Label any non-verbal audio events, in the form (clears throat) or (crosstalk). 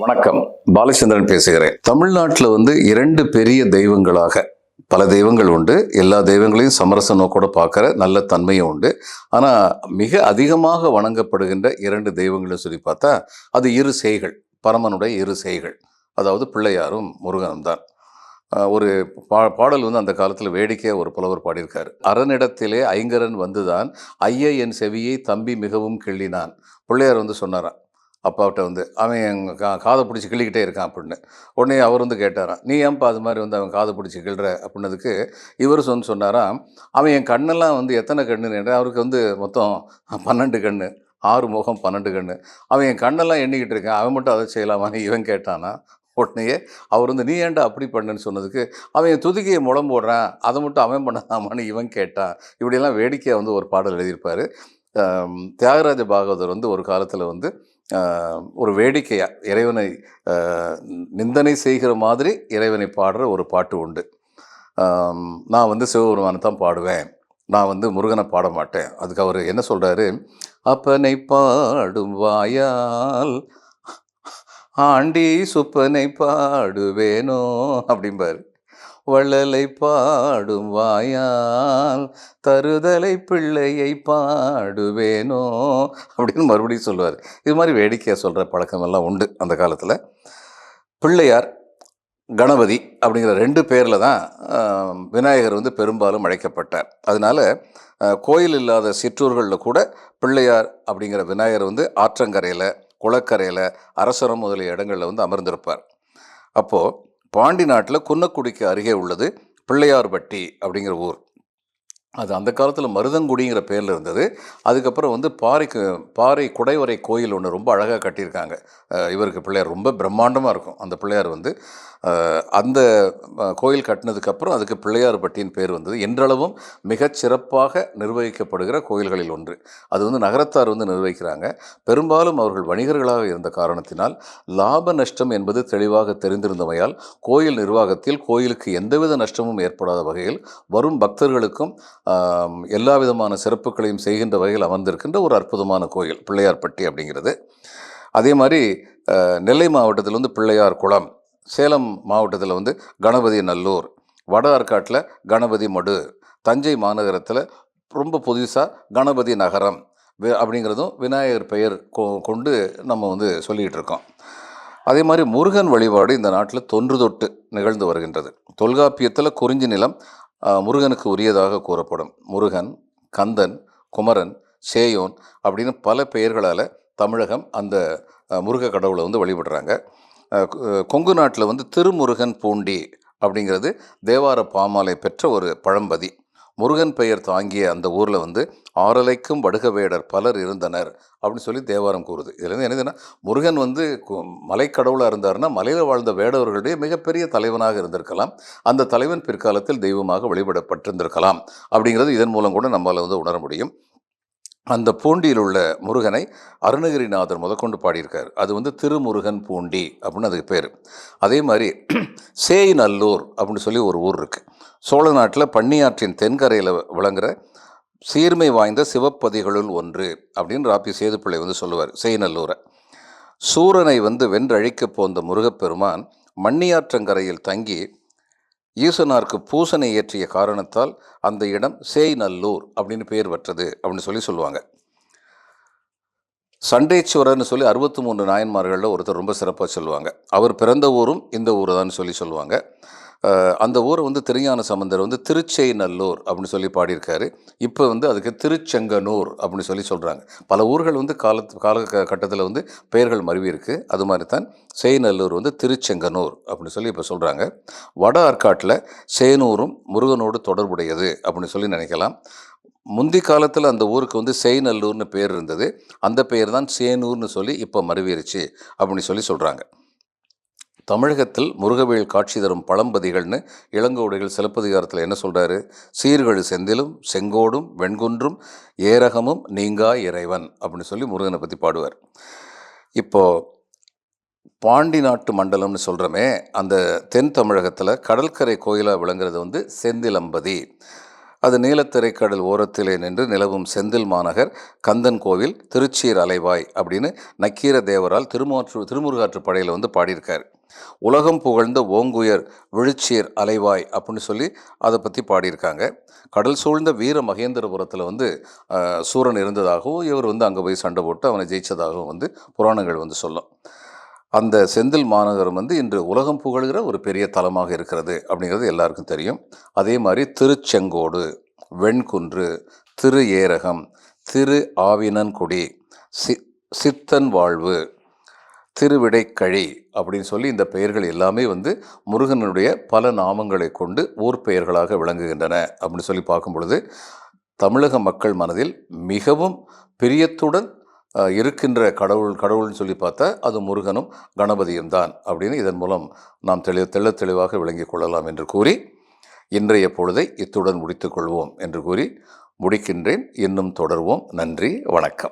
வணக்கம். பாலச்சந்திரன் பேசுகிறேன். தமிழ்நாட்டில் வந்து இரண்டு பெரிய தெய்வங்களாக பல தெய்வங்கள் உண்டு. எல்லா தெய்வங்களையும் சமரச நோக்கோட பார்க்குற நல்ல தன்மையும் உண்டு. ஆனால் மிக அதிகமாக வணங்கப்படுகின்ற இரண்டு தெய்வங்களை சொல்லி பார்த்தா அது இரு செய்கள் பரமனுடைய இரு செய்கள். அதாவது பிள்ளையாரும் முருகனும் தான். ஒரு பா பாடல் வந்து அந்த காலத்தில் வேடிக்கையாக ஒரு புலவர் பாடியிருக்கார். அரனிடத்திலே ஐங்கரன் வந்துதான் ஐய என் செவியை தம்பி மிகவும் கிள்ளினான். பிள்ளையார் வந்து சொன்னாராம் அப்பாவிட்ட வந்து அவன் என் கா காதை பிடிச்சி கிள்ளிக்கிட்டே இருக்கான் அப்படின்னு. உடனே அவர் வந்து கேட்டாராம் நீ ஏன்பா அது மாதிரி வந்து அவன் காதை பிடிச்சி கிள்ற? அப்படின்னதுக்கு இவர் சொன்னு சொன்னாராம் அவன் என் கண்ணெல்லாம் வந்து எத்தனை கண்ணுன்னு அவருக்கு வந்து மொத்தம் பன்னெண்டு கண்ணு ஆறு முகம் பன்னெண்டு கண்ணு. அவன் என் கண்ணெல்லாம் எண்ணிக்கிட்டு இருக்கான் அவன் மட்டும் அதை செய்யலாமான்னு? இவன் கேட்டானா உடனேயே அவர் வந்து நீ ஏன்டா அப்படி பண்ணுன்னு? சொன்னதுக்கு அவன் என் துதுக்கியை முளம் போடுறான் அதை மட்டும் அவன் பண்ணலாமான்னு? இவன் கேட்டான். இப்படியெல்லாம் வேடிக்கையாக வந்து ஒரு பாடல் எழுதியிருப்பார். தியாகராஜ பாகவதர் வந்து ஒரு காலத்தில் வந்து ஒரு வேடிக்கையாக இறைவனை நிந்தனை செய்கிற மாதிரி இறைவனை பாடுற ஒரு பாட்டு உண்டு. நான் வந்து சிவபெருமானை தான் பாடுவேன். நான் வந்து முருகனை பாட மாட்டேன். அதுக்கு அவர் என்ன சொல்கிறாரு அப்பனை பாடும் வாயால் ஆண்டி சுப்பனை பாடுவேனோ அப்படிம்பாரு. வள்ளலை பாடும் வாயால் தருதலை பிள்ளையை பாடுவேனோ அப்படின்னு மறுபடியும் சொல்லுவார். இது மாதிரி வேடிக்கையாக சொல்கிற பழக்கமெல்லாம் உண்டு அந்த காலத்தில். பிள்ளையார் கணபதி அப்படிங்கிற ரெண்டு பேரில் தான் விநாயகர் வந்து பெரும்பாலும் அழைக்கப்பட்டார். அதனால கோயில் இல்லாத சிற்றூர்களில் கூட பிள்ளையார் அப்படிங்கிற விநாயகர் வந்து ஆற்றங்கரையில் குளக்கரையில் அரசரம் முதலிய இடங்களில் வந்து அமர்ந்திருப்பார். அப்போது பாண்டி நாட்டில் குன்னக்குடிக்கு அருகே உள்ளது பிள்ளையார்பட்டி அப்படிங்கிற ஊர். அது அந்த காலத்தில் மருதங்குடிங்கிற பேரில் இருந்தது. அதுக்கப்புறம் வந்து பாறைக்கு பாறை குடைவரை கோயில் ஒன்று ரொம்ப அழகாக கட்டியிருக்காங்க. இவருக்கு பிள்ளையார் ரொம்ப பிரம்மாண்டமாக இருக்கும். அந்த பிள்ளையார் வந்து அந்த கோயில் கட்டினதுக்கப்புறம் அதுக்கு பிள்ளையார்பட்டியின் பேர் வந்தது. என்றளவும் மிகச் சிறப்பாக நிர்வகிக்கப்படுகிற கோயில்களில் ஒன்று. அது வந்து நகரத்தார் வந்து நிர்வகிக்கிறாங்க. பெரும்பாலும் அவர்கள் வணிகர்களாக இருந்த காரணத்தினால் லாப நஷ்டம் என்பது தெளிவாக தெரிந்திருந்தமையால் கோயில் நிர்வாகத்தில் கோயிலுக்கு எந்தவித நஷ்டமும் ஏற்படாத வகையில் வரும் பக்தர்களுக்கும் எல்லா விதமான சிறப்புகளையும் செய்கின்ற வகையில் அமர்ந்திருக்கின்ற ஒரு அற்புதமான கோயில் பிள்ளையார்பட்டி அப்படிங்கிறது. அதே மாதிரி நெல்லை மாவட்டத்தில் வந்து பிள்ளையார் குளம் சேலம் மாவட்டத்தில் வந்து கணபதி நல்லூர் வட ஆற்காட்டில் கணபதி மடு தஞ்சை மாநகரத்தில் ரொம்ப புதுசாக கணபதி நகரம் அப்படிங்கிறதும் விநாயகர் பெயர் கொ- கொண்டு நம்ம வந்து சொல்லிகிட்டு இருக்கோம். அதே மாதிரி முருகன் வழிபாடு இந்த நாட்டில் தொன்று தொட்டு நிகழ்ந்து வருகின்றது. தொல்காப்பியத்தில் குறிஞ்சி நிலம் முருகனுக்கு உரியதாக கூறப்படும். முருகன் கந்தன் குமரன் சேயோன் அப்படின்னு பல பெயர்களால் தமிழகம் அந்த முருக கடவுளை வந்து வழிபடுறாங்க. கொங்கு நாட்டில் வந்து திருமுருகன் பூண்டி அப்படிங்கிறது தேவார பாமாலை பெற்ற ஒரு பழம்பதி. முருகன் பெயர் தாங்கிய அந்த ஊரில் வந்து ஆறலைக்கும் வடுக வேடர் பலர் இருந்தனர் அப்படின்னு சொல்லி தேவாரம் கூறுது. இதுலேருந்து என்னதுன்னா முருகன் வந்து கு- மலைக்கடவுளாக இருந்தாருன்னா மலையில் வாழ்ந்த வேடவர்களுடைய மிகப்பெரிய தலைவனாக இருந்திருக்கலாம். அந்த தலைவன் பிற்காலத்தில் தெய்வமாக வழிபடப்பட்டிருந்திருக்கலாம். அப்படிங்கிறது இதன் மூலம் கூட நம்மளால் வந்து உணர முடியும். அந்த பூண்டியில் உள்ள முருகனை அருணகிரிநாதர் முதற்கொண்டு பாடியிருக்கார். அது வந்து திருமுருகன் பூண்டி அப்படின்னு அதுக்கு பேர். அதே மாதிரி (clears throat) சேய் நல்லூர் அப்படின்னு சொல்லி ஒரு ஊர் இருக்குது சோழ நாட்டில் பன்னியாற்றின் தென்கரையில் விளங்குற சீர்மை வாய்ந்த சிவப்பதிகளுள் ஒன்று அப்படின்னு ராப்பி சேதுப்பிள்ளை வந்து சொல்லுவார் சேய்நல்லூரை. சூரனை வந்து வென்றழிக்கப் போந்த முருகப்பெருமான் மண்ணியாற்றங்கரையில் தங்கி ஈசனாருக்கு பூசனை ஏற்றிய காரணத்தால் அந்த இடம் சேய்நல்லூர் அப்படின்னு பெயர் பெற்றது அப்படின்னு சொல்லி சொல்லுவாங்க. சண்டேஸ்வரர்னு சொல்லி அறுபத்தி மூன்று நாயன்மார்களில் ஒருத்தர் ரொம்ப சிறப்பாக சொல்லுவாங்க. அவர் பிறந்த ஊரும் இந்த ஊர் தான் சொல்லி சொல்லுவாங்க. அந்த ஊரை வந்து திருஞான சம்பந்தர் வந்து திருச்செய்நல்லூர் அப்படின்னு சொல்லி பாடியிருக்காரு. இப்போ வந்து அதுக்கு திருச்செங்கனூர் அப்படின்னு சொல்லி சொல்கிறாங்க பல ஊர்கள் வந்து காலத்து கால கட்டத்தில் வந்து பெயர்கள் மருவியிருக்கு. அது மாதிரி தான் செய்நல்லூர் வந்து திருச்செங்கனூர் அப்படின்னு சொல்லி இப்போ சொல்கிறாங்க வட ஆற்காட்டில் சேனூரும் முருகனோடு தொடர்புடையது அப்படின்னு சொல்லி நினைக்கலாம். முந்தி காலத்தில் அந்த ஊருக்கு வந்து செய்நல்லூர்னு பேர் இருந்தது. அந்த பெயர் தான் சேனூர்னு சொல்லி இப்போ மருவிருச்சு அப்படின்னு சொல்லி சொல்கிறாங்க தமிழகத்தில் முருகவேல் காட்சி தரும் பழம்பதிகள்னு இளங்கோடிகள் சிலப்பதிகாரத்தில் என்ன சொல்கிறாரு சீர்கழு செந்திலும் செங்கோடும் வெண்குன்றும் ஏரகமும் நீங்கா இறைவன் அப்படின்னு சொல்லி முருகனை பற்றி பாடுவார். இப்போது பாண்டி நாட்டு மண்டலம்னு சொல்கிறோமே அந்த தென் தமிழகத்தில் கடற்கரை கோயிலாக விளங்குறது வந்து செந்திலம்பதி. அது நீலத்திரைக்கடல் ஓரத்திலே நின்று நிலவும் செந்தில் மாநகர் கந்தன் கோவில் திருச்சீர் அலைவாய் அப்படின்னு நக்கீர தேவரால் திருமாற்று திருமுருகாற்று படையில் வந்து பாடியிருக்கார். உலகம் புகழ்ந்த ஓங்குயர் விழுச்சீர் அலைவாய் அப்படின்னு சொல்லி அதை பற்றி பாடியிருக்காங்க. கடல் சூழ்ந்த வீர மகேந்திரபுரத்தில் வந்து சூரன் இருந்ததாகவும் இவர் வந்து அங்கே போய் சண்டை போட்டு அவனை ஜெயித்ததாகவும் வந்து புராணங்கள் வந்து சொல்லும். அந்த செந்தில் மாநகரம் வந்து இன்று உலகம் புகழ்கிற ஒரு பெரிய தலமாக இருக்கிறது அப்படிங்கிறது எல்லாருக்கும் தெரியும். அதே மாதிரி திருச்செங்கோடு வெண்குன்று திரு ஏரகம் திரு ஆவினன்குடி சி சித்தன் வாழ்வு திருவிடைக்கழி அப்படின்னு சொல்லி இந்த பெயர்கள் எல்லாமே வந்து முருகனுடைய பல நாமங்களை கொண்டு ஊர் பெயர்களாக விளங்குகின்றன அப்படின்னு சொல்லி பார்க்கும் பொழுது தமிழக மக்கள் மனதில் மிகவும் பிரியத்துடன் இருக்கின்ற கடவுள் கடவுள்னு சொல்லி பார்த்தா அது முருகனும் கணபதியும் தான் அப்படின்னு இதன் மூலம் நாம் தெளி தெள்ள தெளிவாக விளங்கிக் கொள்ளலாம் என்று கூறி இன்றைய பொழுதை இத்துடன் முடித்துக்கொள்வோம் என்று கூறி முடிக்கின்றேன். இன்னும் தொடர்வோம். நன்றி வணக்கம்.